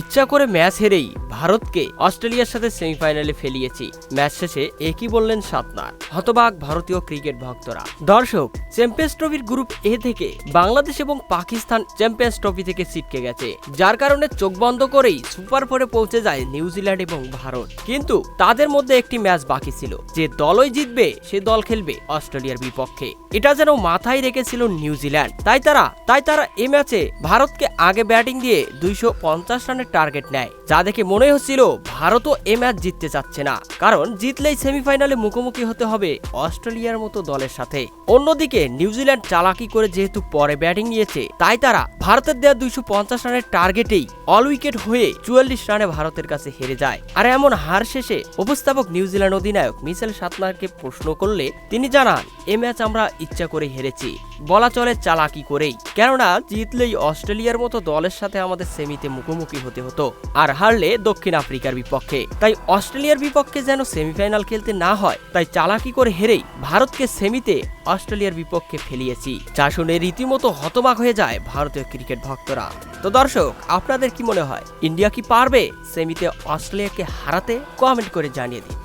ইচ্ছা করে ম্যাচ হেরেই ভারতকে অস্ট্রেলিয়ার সাথে সেমিফাইনালে ফেলিয়েছি। ম্যাচ শেষে একই বললেন সাতনার, হতবাক ভারতীয় ক্রিকেট ভক্তরা। দর্শক, চ্যাম্পিয়ন্স ট্রফির গ্রুপ এ থেকে বাংলাদেশ এবং পাকিস্তান চ্যাম্পিয়ন্স ট্রফি থেকে ছিটকে গেছে, যার কারণে চোখ বন্ধ করেই সুপার ফোরে পৌঁছে যায় নিউজিল্যান্ড এবং ভারত। কিন্তু তাদের মধ্যে একটি ম্যাচ বাকি ছিল, যে দলই জিতবে, সে দল খেলবে অস্ট্রেলিয়ার বিপক্ষে। এটা যেন মাথায় রেখেছিল নিউজিল্যান্ড। তাই তারা তাই তারা এ ম্যাচে ভারতকে আগে ব্যাটিং দিয়ে দুইশো পঞ্চাশ রানের টার্গেট নেয়, যা দেখে মনে হচ্ছিল ভারতও এ ম্যাচ জিততে চাচ্ছে না। কারণ জিতলেই সেমিফাইনালে মুখোমুখি হতে হবে অস্ট্রেলিয়ার মতো দলের সাথে। অন্যদিকে নিউজিল্যান্ড চালাকি করে যেহেতু পরে ব্যাটিং নিয়েছে, তাই তারা ভারতের দেওয়া দুইশো পঞ্চাশ রানের টার্গেটেই অল উইকেট হয়ে চুয়াল্লিশ রানে ভারতের কাছে হেরে যায়। আর এমন হার শেষে উপস্থাপক নিউজিল্যান্ড অধিনায়ক মিসেল সাতনারকে প্রশ্ন করলে তিনি জানান, এ ম্যাচ আমরা ইচ্ছা করে হেরেছি। বলা চলে চালাকি করেই। কেননা, জিতলেই অস্ট্রেলিয়ার মতো দলের সাথে আমাদের সেমিতে মুখোমুখি হতে হতো, আর হারলে দক্ষিণ আফ্রিকার বিপক্ষে। তাই অস্ট্রেলিয়ার বিপক্ষে যেন সেমিফাইনাল খেলতে না হয়, তাই চালাকি করে হেরেই ভারতকে সেমিতে অস্ট্রেলিয়ার বিপক্ষে ফেলিয়েছি। যা শুনে রীতিমতো হতবাক হয়ে যায় ভারতীয় ক্রিকেট ভক্তরা। তো দর্শক, আপনাদের কি মনে হয়? ইন্ডিয়া কি পারবে সেমিতে অস্ট্রেলিয়াকে হারাতে? কমেন্ট করে জানিয়ে দিন।